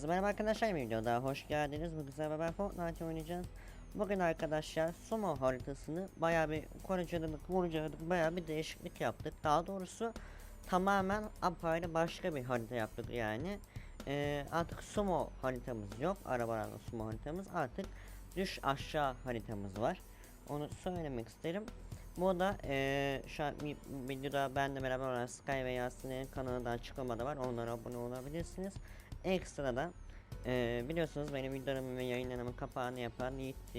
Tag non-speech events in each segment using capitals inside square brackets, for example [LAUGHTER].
Herkese merhaba arkadaşlar bir video daha hoş geldiniz. Bu güzel beraber Fortnite oynayacağız. Bugün arkadaşlar sumo haritasını bayağı bir koruyuculadık, vurculadık, bayağı bir değişiklik yaptık. Daha doğrusu tamamen apayrı başka bir harita yaptık yani. Ee, artık sumo haritamız yok. Arabalarla sumo haritamız artık düş aşağı haritamız var. Onu söylemek isterim. Bu da eee şu an videoda benle beraber olan Sky ve Yasin'in kanalında açıklamada var. Onlara abone olabilirsiniz. Ekstradan eee biliyorsunuz benim videolarımın ve yayınlarımın kapağını yapan Yiğit TV,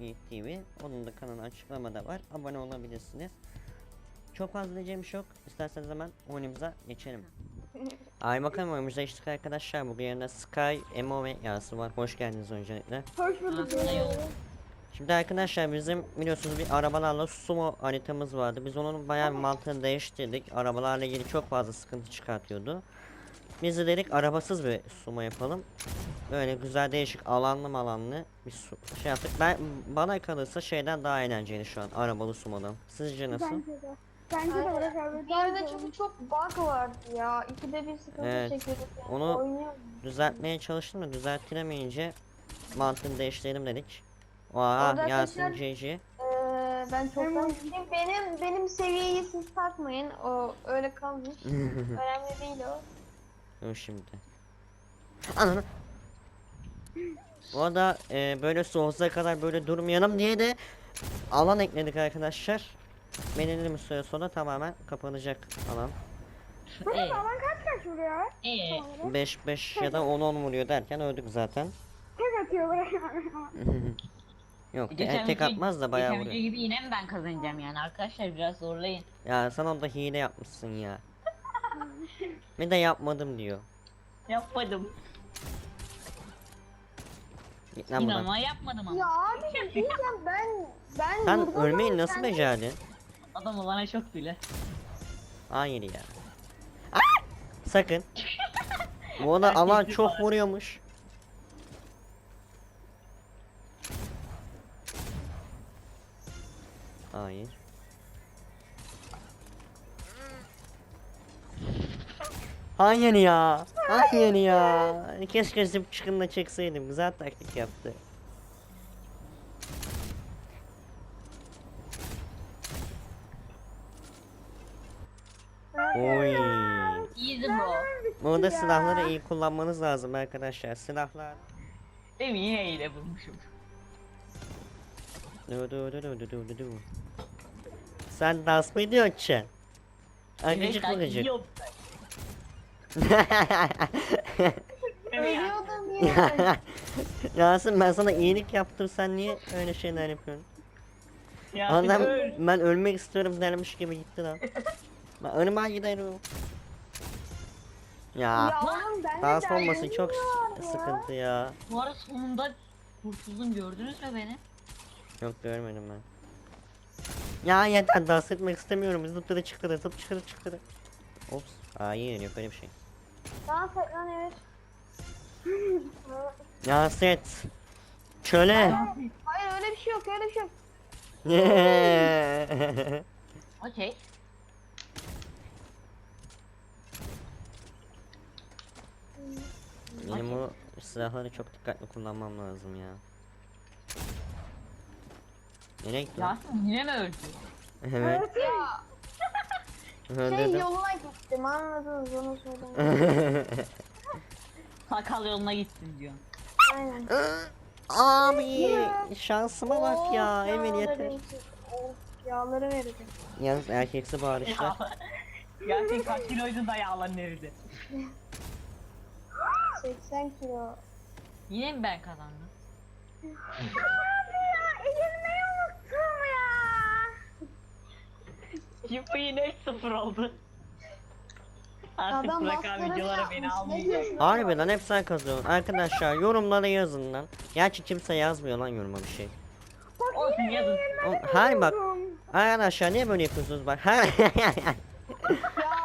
Yiğit TV. Onun da kanalı açıklamada var. Abone olabilirsiniz. Çok fazla diyeceğim bir şey yok. İsterseniz hemen oyunumuza geçelim. [LAUGHS] Ay bakalım oyunumuza geçtik arkadaşlar. Bugün yanında Sky, Emo ve Yasin var. Hoş geldiniz öncelikle. Hoş bulduk. Şimdi arkadaşlar bizim biliyorsunuz bir arabalarla sumo haritamız vardı. Biz onun bayağı bir mantığını değiştirdik. Arabalarla ilgili çok fazla sıkıntı çıkartıyordu. Biz de dedik arabasız bir sumo yapalım. Böyle güzel değişik alanlı malanlı bir su şey yaptık. Ben bana kalırsa şeyden daha eğlenceli şu an arabalı sumodan. Sizce nasıl? Bence de. Bence de Barış abi. Diğerinde çünkü çok bug vardı ya. İkide bir sıkıntı Evet. çekiyorduk yani. Onu- Oynuyor. Düzeltmeye çalıştım da düzeltiremeyince mantığını değiştirelim dedik. Oha arkadaşlar- GG. Ee, ben çoktan benim benim seviyeyi siz takmayın. O öyle kalmış. [LAUGHS] Önemli değil o. Dur şimdi. Ananı. Bu arada e, böyle sonsuza kadar böyle durmayalım diye de alan ekledik arkadaşlar. Belirli bir süre sonra tamamen kapanacak alan. Barış alan kaç kaç vuruyor? Ee, 5 5 ya da 10 10 vuruyor derken öldük zaten. Tek atıyor abi. [LAUGHS] Yok geçen tek video- atmaz da bayağı geçen vuruyor. gibi yine mi ben kazanacağım yani arkadaşlar biraz zorlayın. Ya sen onda hile yapmışsın ya. Bir de yapmadım diyor. Yapmadım. Git lan buradan. İnanma yapmadım ama. Ya abi bir şey diyeceğim ben ben Sen vurdum ölmeyi nasıl sen- becerdin? Adam olana çok bile. Hayır ya. Aa! Sakın. Bu Herkes alan çok vuruyormuş. Hayır. Hayır ya. Hayır ya. Keşke zıp çıkınla çekseydim. Güzel taktik yaptı. Oy. Easy bro. Burada silahları iyi kullanmanız lazım arkadaşlar. Silahlar. Değil mi yine hile bulmuşum. Du du du du du du du. Sen dans mı ediyorsun? Akıcık Evet, mıgıcık. yok. Ölüyordum [LAUGHS] ya. Yasin ben sana iyilik yaptım sen niye öyle şeyler yapıyorsun? Ya Adam öl. ben ölmek istiyorum dermiş gibi gitti lan. Ben önüme giderim. Ya ya dans olması çok ya. sıkıntı ya. Bu ara sonunda kurtuldum gördünüz mü beni? Yok görmedim ben. Ya yeter dans etmek istemiyorum. Zıptırı çıktı zıp çıktı çıktı. Ops. Hayır yok öyle bir şey. Dans et lan evet. Ya set. Çöle. Hayır öyle bir şey yok öyle bir şey yok. [LAUGHS] Okey. Benim o silahları çok dikkatli kullanmam lazım ya. Nereye gitti? lan? Yasin yine mi öldü? Evet. Ya [LAUGHS] şey Öldürdüm. yoluna gittim anladınız onu söylemek. [LAUGHS] Sakal yoluna gitsin diyor. Aynen. Abi şansıma bak Of ya Emir yağları yeter. verin. Of yağları verin. Yalnız erkeksi bağırışlar. Yasin kaç kiloydun da yağların eridi. 80 kilo. Yine mi ben kazandım? [LAUGHS] Yıpı yine 0 oldu. Artık Adam bırak abi master'ını videolara beni yapmış. Ne diyorsun? Harbi lan hep sen kazıyorsun. Arkadaşlar yorumlara yazın lan. Gerçi kimse yazmıyor lan yoruma bir şey. Olsun yazın. Oğlum, Hayır bak. Arkadaşlar niye böyle yapıyorsunuz bak. Her... [LAUGHS]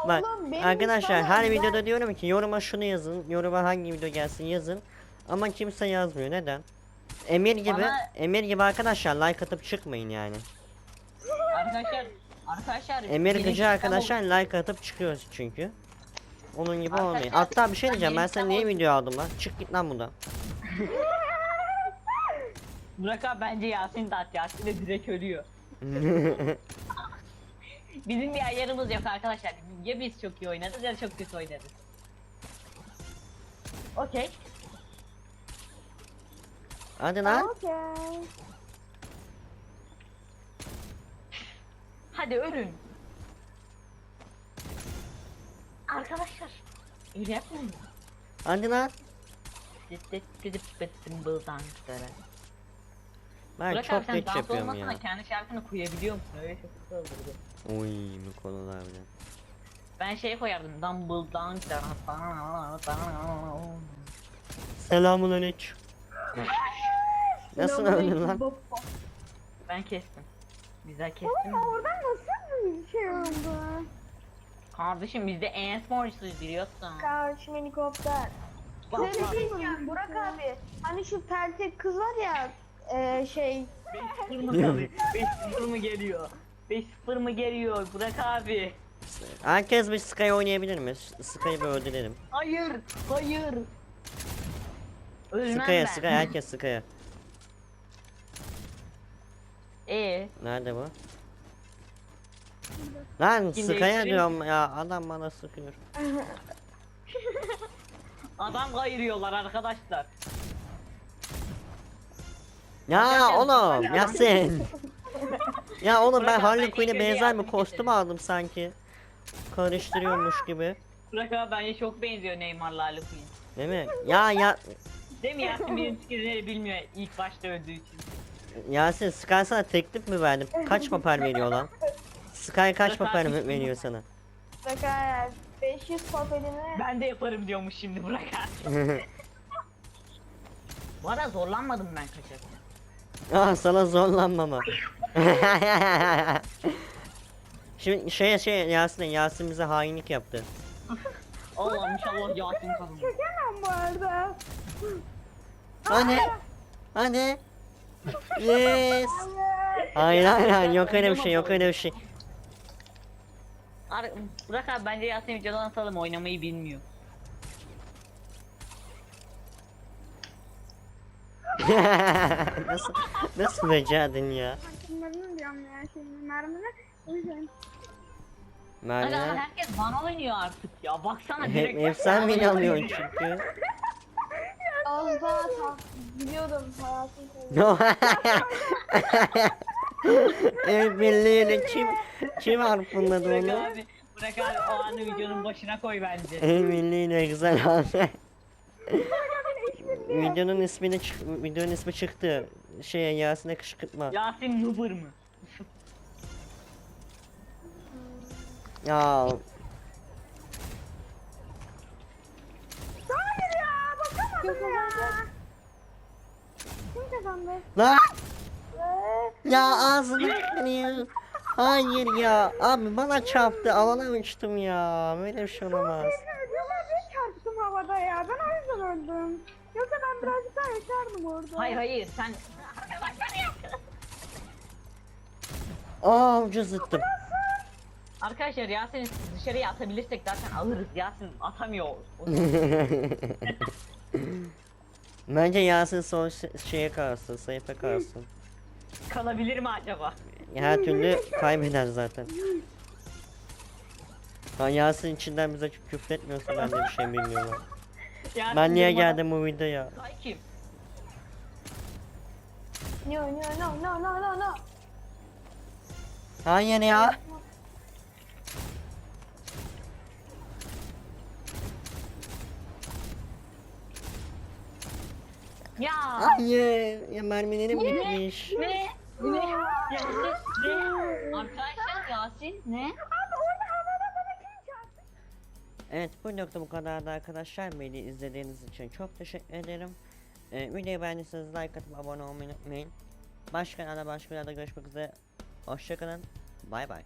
Ya Bak oğlum benim arkadaşlar her ben- videoda diyorum ki yoruma şunu yazın. Yoruma hangi video gelsin yazın. Ama kimse yazmıyor. Neden? Emir gibi Bana- Emir gibi arkadaşlar like atıp çıkmayın yani. Arkadaşlar Arkadaşlar Emir benim gıcı sistem arkadaşlar like atıp çıkıyoruz çünkü. Onun gibi Arkadaşlar, olmayın. Hatta bir şey diyeceğim ben sana niye video aldım lan? Çık git lan buradan. [LAUGHS] Burak abi bence Yasin de at. Yasin de direkt ölüyor. [LAUGHS] Bizim bir ayarımız yok arkadaşlar. Ya biz çok iyi oynarız ya çok kötü oynarız. Okey. Hadi lan. Okey. Hadi ölün. Arkadaşlar. Öyle yapmayın. Hadi lan. Ben Burak abi çok sen geç dans yapıyorum olmasana ya. kendi şarkını koyabiliyor musun? Öyle çok güzel olurdu. Bu konular bile. Ben şey koyardım. Dumble Dunk Selamun aleyküm. Nasıl öldün lan? Ben kestim. Güzel kestim. Oğlum oradan nasıl bir şey oldu? Kardeşim bizde en sporcusuyuz biliyorsun. Kardeşim helikopter. Bak, Size bir şey diyeceğim Burak abi. Hani şu peltek kız var ya e, şey 5-0 mı kalıyor? 5-0 mı geliyor? 5-0 mı geliyor Burak abi? Herkes bir Sky oynayabilir mi? Sky'ı bir öldürelim. Hayır, hayır. Ölmem Sky'a ben. Sky herkes Sky'a. Ee, Nerede bu? Lan Sky'a değiştireyim diyorum ya adam bana sıkıyor. [LAUGHS] adam kayırıyorlar arkadaşlar. Ya Bakın, oğlum bakın. Yasin. [LAUGHS] ya oğlum ben Bırak Harley ben Quinn'e benzer bir yardım kostüm aldım sanki. Karıştırıyormuş gibi. Burak abi bence çok benziyor Neymar'la Ali Queen. Değil mi? Ya ya Değil mi Yasin benim fikirleri bilmiyor ilk başta öldüğü için. Yasin Sky sana teklif mi verdim? Kaç papel veriyor lan? Sky kaç abi. veriyor sana? Abi 500 papelini Ben de yaparım diyormuş şimdi Burak abi. [LAUGHS] Bu arada zorlanmadım ben kaçarken. ah sana zorlanmama. [LAUGHS] Şimdi şey şey Yasin Yasin bize hainlik yaptı. [LAUGHS] Allah inşallah Yasin kazanır. Çekemem bu arada. Hani? Hani? Yes. Hayır. Hayır hayır yok öyle bir şey yok öyle bir şey. Ar Burak abi bence Yasin videodan atalım oynamayı bilmiyor. [LAUGHS] nasıl nasıl becerdin ya? Mermi diyorum ya şimdi mermini. O yüzden. Aga Merve. herkes bana oynuyor artık ya baksana Hep, direkt. hep sen beni alıyorsun çünkü. [LAUGHS] az daha ta- biliyordum hayatım. El birliğiyle kim kim harpunladı Burak onu? abi, Burak abi o anı videonun başına koy bence. El birliğiyle güzel abi. [LAUGHS] videonun ismini çık videonun ismi çıktı. Şeye Yasin'e kışkırtma. Yasin Nubur mu? Ya Hayır Kim kazandı? lan ya ağzını kırıyor. Hayır ya abi bana çarptı alana uçtum ya böyle bir şey olamaz. Videolar bir çarptım havada ya. Ben o yüzden öldüm. Yoksa ben birazcık daha yaşardım orada. Hayır hayır sen arkadaşlar yaptın. Aa ucuz zıttım. Arkadaşlar Yasin'i dışarıya atabilirsek zaten alırız. Yasin atamıyor. [LAUGHS] Bence Yasin son ş- şeye kalsın, sayfa kalsın. Kalabilir mi acaba? Her türlü kaybeder zaten. Ha Yasin içinden bize kü- küfretmiyorsa ben de bir şey bilmiyorum. Yasin Ben niye durmadan- geldim bu videoya? Kay kim? No no no no no no no. Hayır ya. Ya. Hayır. Ya mermilerim bitmiş. Ne? Ne? Yasin ne? Arkadaşlar Yasin ne? Evet bu nokta bu kadardı arkadaşlar. Beni izlediğiniz için çok teşekkür ederim. Ee, videoyu beğendiyseniz like atıp abone olmayı unutmayın. Başka kanalda başka videoda görüşmek üzere. Hoşçakalın. Bay bay.